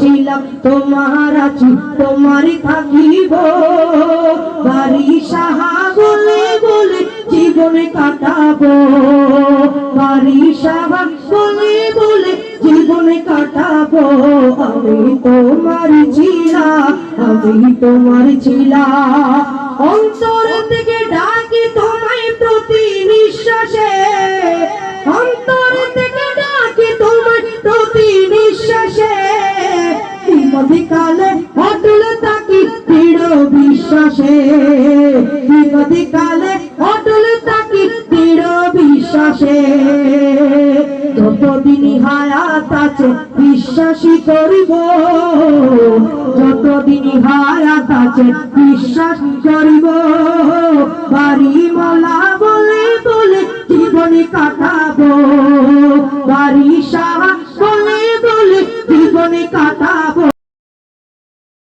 ছিলাম তোমার আছি, তোমার থাকিব। বাড়ি সাহা বলে বলে জীবনে কাটাবো। বাড়ি সাহা বলে বলে জীবনে কাটাবো। আমি তোমার ছিলাম আমি তোমার ছিলাম অন্তর থেকে ডাকি তোমায় প্রতি নিঃশ্বাসে। বিপদে কালে অটল থাকি দৃঢ় বিশ্বাসে। বিপদে অটল থাকি দৃঢ় বিশ্বাসে। যতদিন হায়াত আছে বিশ্বাসী করিব। যতদিন হায়াত আছে বিশ্বাস করিব। বাড়ি মালা বলে বলে জীবনে কাটাবো। বাড়ি সাহা বলে বলে জীবনে কাটাবো।